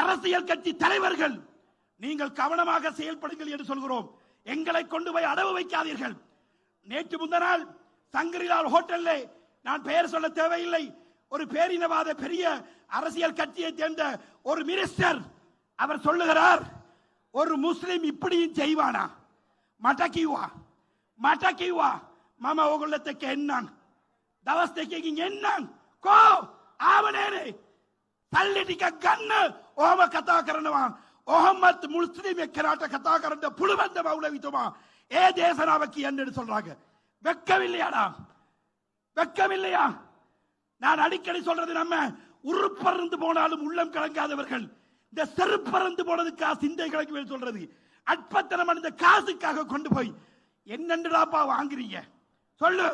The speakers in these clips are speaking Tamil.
அரசியல் கட்சி தலைவர்கள் நீங்கள் கவனமாக செயல்படுங்கள் என்று சொல்கிறோம். எங்களை கொண்டு போய் அடவு வைக்காதீர்கள். நேற்று முந்தநாள் சங்கரிலால் ஹோட்டல்ல நான் பெயர் சொல்ல தேவையில்லை. ஒரு பேரினவாத பெரிய அரசியல் கட்சியை சேர்ந்த ஒரு மினிஸ்டர் அவர் சொல்லுகிறார் ஒரு முஸ்லிம் இப்படியும் செய்வானா? மடக்கிவா? மடக்கிவா? மாமா உங்களத்துக்கு என்ன தவஸ்தைக்கு என்ன கோ ஆவனேனே. කෝ ආවනේනේ සල්ලි ටිකක් ගන්න ඔහම කතා කරනවා ඔහොමත් මුස්ලිම් එක්කනට කතා කරන්න පුළුවන්ද මෞලවිතුමා ඒ දේශනාව කියන්නට சொல்றாங்க வெக்கமில்லையாடா வெக்கமில்லையா நான் அடிக்கடி சொல்றது நம்ம உருப்பறந்து போனாலும் உள்ளம் கலங்காதவர்கள் இந்த செருப்பறந்து போனதுக்கா சிந்தை கலங்கி சொல்றது அற்பத்தனம் இந்த காசுக்காக கொண்டு போய் என்னென்றுடாப்பா வாங்குறீங்க சொல்லு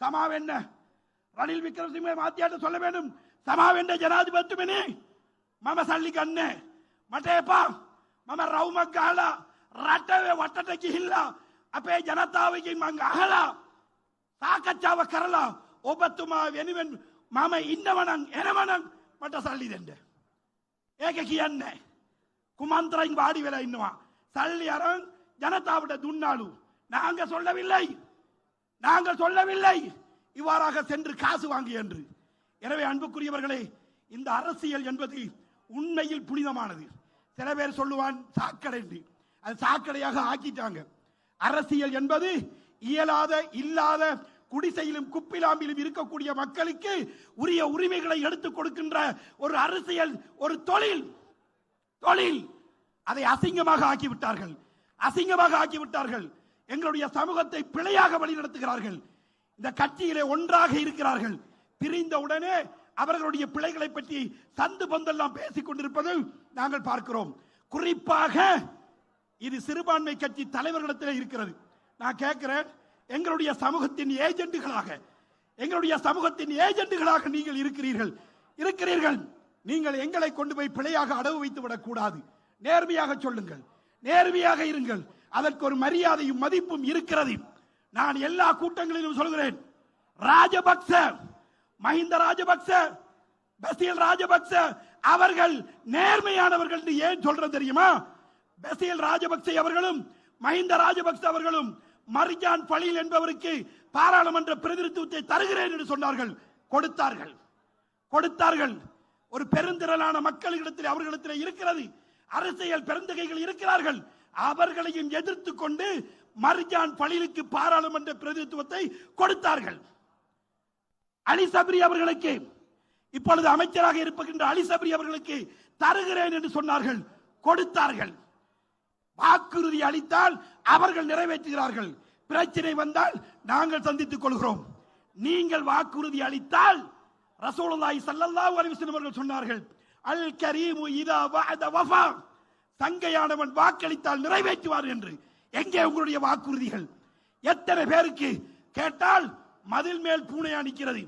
சமாவ் என்ன ரணில் விக்ரமசிங்க மாத்தியாட்ட சொல்ல வேண்டும் சமாவ் என்ன ஜனாதிபத்துமினி මම සල්ලි ගන්න මට එපා මම රවුමක් ගහලා රටේ වටට ගිහිල්ලා අපේ ජනතාවගෙන් මං අහලා සාකච්ඡාව කරලා ඔබතුමා වෙනුවෙන් මම ඉන්නවනම් එනවනම් මට සල්ලි දෙන්න ඒක කියන්නේ குமாந்திரம் வாடி வேலை இன்னுமா சல்லி அரண் ஜனதாவிட துண்ணாலு நாங்க சொல்லவில்லை நாங்கள் சொல்லவில்லை இவ்வாறாக சென்று காசு வாங்கி என்று எனவே அன்புக்குரியவர்களே இந்த அரசியல் என்பது உண்மையில் புனிதமானது. சில பேர் சொல்லுவான் சாக்கடை என்று. அது சாக்கடையாக ஆக்கிட்டாங்க. அரசியல் என்பது இயலாத இல்லாத குடிசையிலும் குப்பிலாம்பிலும் இருக்கக்கூடிய மக்களுக்கு உரிய உரிமைகளை எடுத்துக் கொடுக்கின்ற ஒரு அரசியல் ஒரு தொழில். தொழில். அதை அசிங்கமாக ஆக்கிவிட்டார்கள். அசிங்கமாக ஆக்கிவிட்டார்கள். எங்களுடைய சமூகத்தை பிழையாக வழிநடத்துகிறார்கள். இந்த கட்சியிலே ஒன்றாக இருக்கிறார்கள். பிரிந்த உடனே அவர்களுடைய பிழைகளை பற்றி சந்து பந்தெல்லாம் பேசிக் கொண்டிருப்பது நாங்கள் பார்க்கிறோம். குறிப்பாக இது சிறுபான்மை கட்சி தலைவர்களிடத்தில் இருக்கிறது. நான் கேட்கிறேன் எங்களுடைய சமூகத்தின் ஏஜென்ட்டுகளாக எங்களுடைய சமூகத்தின் ஏஜென்ட்டுகளாக நீங்கள் இருக்கிறீர்கள். இருக்கிறீர்கள். நீங்கள் எங்களை கொண்டு போய் பிழையாக அடவு வைத்து விடக்கூடாது. நேர்மையாக சொல்லுங்கள். நேர்மையாக இருங்கள். அதற்கு ஒரு மரியாதையும் மதிப்பும் இருக்கிறது. நான் எல்லா கூட்டங்களிலும் சொல்கிறேன் ராஜபக்ச மஹிந்த ராஜபக்ச பசீல் ராஜபக்ச அவர்கள் நேர்மையானவர்கள் என்று ஏன் சொல்றது தெரியுமா? பசியல் ராஜபக்சே அவர்களும் மஹிந்த ராஜபக்ச அவர்களும் மரிஜான் பழியில் என்பவருக்கு பாராளுமன்ற பிரதிநிதித்துவத்தை தருகிறேன் என்று சொன்னார்கள். கொடுத்தார்கள். கொடுத்தார்கள். ஒரு பெருந்திரளான மக்களிடத்தில் அவர்களிடத்தில் இருக்கிறது. அரசியல் பெருந்தகைகள் இருக்கிறார்கள். அவர்களையும் எதிர்த்து கொண்டு மர்ஜான் பழிலுக்கு பாராளுமன்ற பிரதிநிதித்துவத்தை கொடுத்தார்கள். அலி சப்ரி அவர்களுக்கு இப்பொழுது அமைச்சராக இருக்கின்ற அலி சப்ரி அவர்களுக்கு தருகிறேன் என்று சொன்னார்கள் கொடுத்தார்கள். வாக்குறுதி அளித்தால் அவர்கள் நிறைவேற்றுகிறார்கள். பிரச்சனை வந்தால் நாங்கள் சந்தித்துக் கொள்கிறோம். நீங்கள் வாக்குறுதி அளித்தால் ரசூலுல்லாஹி ஸல்லல்லாஹு அலைஹி வஸல்லம் அவர்கள் சொன்னார்கள் அல் கரீமு இதா வஅத வஃபா. தங்கையானவன் வாக்களித்தால் நிறைவேற்றுவார் என்று. எங்கே உங்களுடைய வாக்குறுதிகள்? எத்தனை பேருக்கு கேட்டால் மதில் மேல் பூனையா நிற்கிறது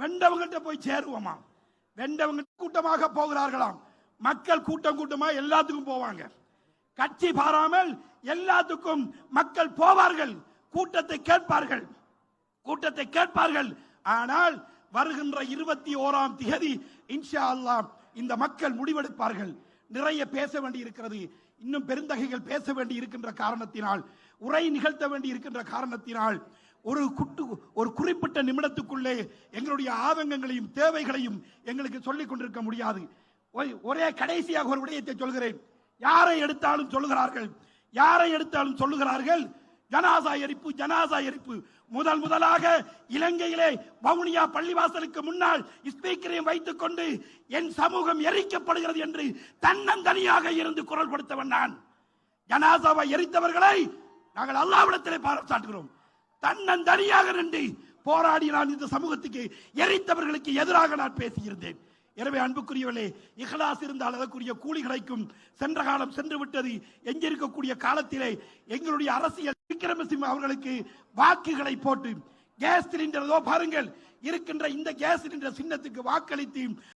வெண்டவங்கிட்ட போய் சேருவோமா? வெண்டவங்க கூட்டமாக போகிறார்களாம். மக்கள் கூட்டம் கூட்டமா எல்லாத்துக்கும் போவாங்க. கட்சி பாராமல் எல்லாத்துக்கும் மக்கள் போவார்கள். கூட்டத்தை கேட்பார்கள். கூட்டத்தை கேட்பார்கள். ஆனால் வருகின்ற இருபத்தி ஓராம் திகதி இன்ஷா அல்லாஹ் இந்த மக்கள் முடிவெடுப்பார்கள். நிறைய பேச வேண்டி இருக்கிறது இன்னும் பெருந்தகைகள் பேச வேண்டி இருக்கின்ற காரணத்தினால் உரை நிகழ்த்த வேண்டி இருக்கின்ற காரணத்தினால் ஒரு குட்டு ஒரு குறிப்பிட்ட நிமிடத்துக்குள்ளே எங்களுடைய ஆதங்கங்களையும் தேவைகளையும் எங்களுக்கு சொல்லிக் கொண்டிருக்க முடியாது. ஒரே- ஒரே கடைசியாக ஒரு விடயத்தை சொல்கிறேன். யாரை எடுத்தாலும் சொல்லுகிறார்கள். யாரை எடுத்தாலும் சொல்லுகிறார்கள்? ஜனாசா எரிப்பு ஜனாசா எரிப்பு. முதல் முதலாக இலங்கையிலே வவுனியா பள்ளிவாசலுக்கு முன்னால் ஸ்பீக்கரையும் வைத்துக் கொண்டு என் சமூகம் எரிக்கப்படுகிறது என்று தன்னந்தனியாக இருந்து குரல் கொடுத்தவன் நான். ஜனாசாவை எரித்தவர்களை நாங்கள் அல்லாவிடத்திலே பாராட்டுகிறோம். தன்னந்தனியாக நின்று போராடி நான் இந்த சமூகத்துக்கு எரித்தவர்களுக்கு எதிராக நான் பேசியிருந்தேன். எனவே அன்புக்குரியவர்களே இஹலாஸ் இருந்தால் அதற்குரிய கூலி கிடைக்கும். சென்ற காலம் சென்று விட்டது. எங்கிருக்கக்கூடிய காலத்திலே எங்களுடைய அரசியல் விக்ரமசிம் அவர்களுக்கு வாக்குகளை போட்டு கேஸ் சிலிண்டர் பாருங்கள் இருக்கின்ற இந்த கேஸ் சிலிண்டர் சின்னத்துக்கு வாக்களித்து